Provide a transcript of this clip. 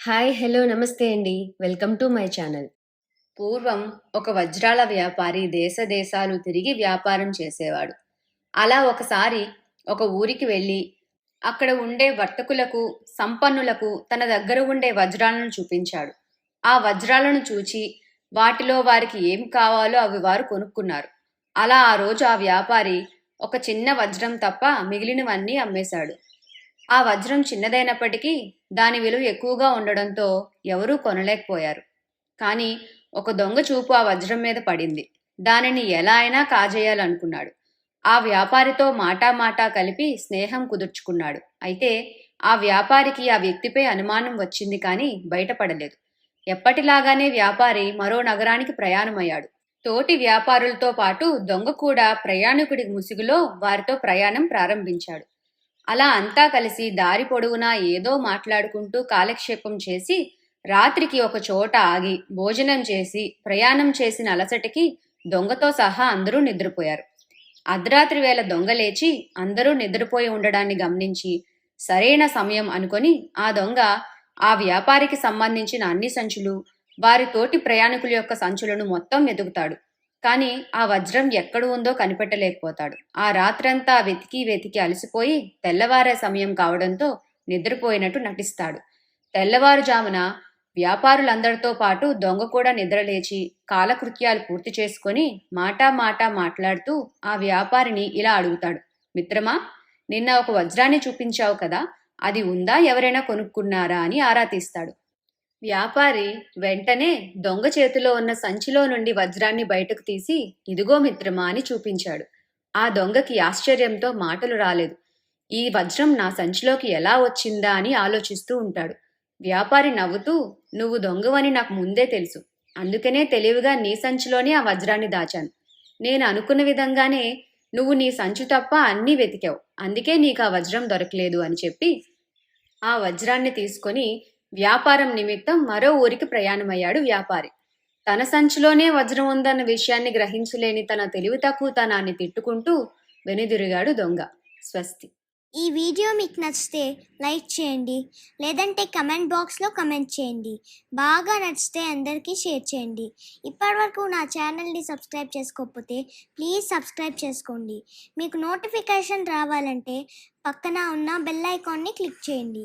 Hi hello namaste అండి. Welcome to my channel. పూర్వం ఒక వజ్రాల వ్యాపారి దేశ దేశాలు తిరిగి వ్యాపారం చేసేవాడు. అలా ఒకసారి ఒక ఊరికి వెళ్ళి అక్కడ ఉండే వర్తకులకు సంపన్నులకు తన దగ్గర ఉండే వజ్రాలను చూపించాడు. ఆ వజ్రాలను చూచి వాటిలో వారికి ఏం కావాలో అవి వారు కొనుక్కున్నారు. అలా ఆ రోజు ఆ వ్యాపారి ఒక చిన్న వజ్రం తప్ప మిగిలినవన్నీ అమ్మేశాడు. ఆ వజ్రం చిన్నదైనప్పటికీ దాని విలువ ఎక్కువగా ఉండడంతో ఎవరూ కొనలేకపోయారు. కానీ ఒక దొంగ చూపు ఆ వజ్రం మీద పడింది. దానిని ఎలా అయినా కాజేయాలనుకున్నాడు. ఆ వ్యాపారితో మాటా మాటా కలిపి స్నేహం కుదుర్చుకున్నాడు. అయితే ఆ వ్యాపారికి ఆ వ్యక్తిపై అనుమానం వచ్చింది కానీ బయటపడలేదు. ఎప్పటిలాగానే వ్యాపారి మరో నగరానికి ప్రయాణమయ్యాడు. తోటి వ్యాపారులతో పాటు దొంగ కూడా ప్రయాణికుడి ముసుగులో వారితో ప్రయాణం ప్రారంభించాడు. అలా అంతా కలిసి దారి పొడవునా ఏదో మాట్లాడుకుంటూ కాలక్షేపం చేసి రాత్రికి ఒక చోట ఆగి భోజనం చేసి ప్రయాణం చేసిన అలసటకి దొంగతో సహా అందరూ నిద్రపోయారు. అర్ధరాత్రి వేళ దొంగ లేచి అందరూ నిద్రపోయి ఉండడాన్ని గమనించి సరైన సమయం అనుకొని ఆ దొంగ ఆ వ్యాపారికి సంబంధించిన అన్ని సంచులు వారి తోటి ప్రయాణికుల యొక్క సంచులను మొత్తం వెతుకుతాడు. కానీ ఆ వజ్రం ఎక్కడ ఉందో కనిపెట్టలేకపోతాడు. ఆ రాత్రంతా వెతికి వెతికి అలసిపోయి తెల్లవారే సమయం కావడంతో నిద్రపోయినట్టు నటిస్తాడు. తెల్లవారుజామున వ్యాపారులందరితో పాటు దొంగ కూడా నిద్రలేచి కాలకృత్యాలు పూర్తి చేసుకొని మాటా మాటా మాట్లాడుతూ ఆ వ్యాపారిని ఇలా అడుగుతాడు. మిత్రమా నిన్న ఒక వజ్రాన్ని చూపించావు కదా అది ఉందా ఎవరైనా కొనుక్కున్నారా అని ఆరా తీస్తాడు. వ్యాపారి వెంటనే దొంగ చేతిలో ఉన్న సంచిలో నుండి వజ్రాన్ని బయటకు తీసి ఇదిగో మిత్రమా అని చూపించాడు. ఆ దొంగకి ఆశ్చర్యంతో మాటలు రాలేదు. ఈ వజ్రం నా సంచిలోకి ఎలా వచ్చిందా అని ఆలోచిస్తూ ఉంటాడు. వ్యాపారి నవ్వుతూ నువ్వు దొంగవని నాకు ముందే తెలుసు. అందుకనే తెలివిగా నీ సంచిలోనే ఆ వజ్రాన్ని దాచాను. నేను అనుకున్న విధంగానే నువ్వు నీ సంచు తప్ప అన్నీ వెతికావు. అందుకే నీకు ఆ వజ్రం దొరకలేదు అని చెప్పి ఆ వజ్రాన్ని తీసుకొని వ్యాపారం నిమిత్తం మరో ఊరికి ప్రయాణమయ్యాడు వ్యాపారి. తన సంచిలోనే వజ్రం ఉందన్న విషయాన్ని గ్రహించలేని తన తెలివి తక్కువతనాన్ని తిట్టుకుంటూ వెనుదిరిగాడు దొంగ. స్వస్తి. ఈ వీడియో మీకు నచ్చితే లైక్ చేయండి లేదంటే కమెంట్ బాక్స్లో కమెంట్ చేయండి. బాగా నచ్చితే అందరికీ షేర్ చేయండి. ఇప్పటివరకు నా ఛానల్ని సబ్స్క్రైబ్ చేసుకోకపోతే ప్లీజ్ సబ్స్క్రైబ్ చేసుకోండి. మీకు నోటిఫికేషన్ రావాలంటే పక్కన ఉన్న బెల్ ఐకాన్ని క్లిక్ చేయండి.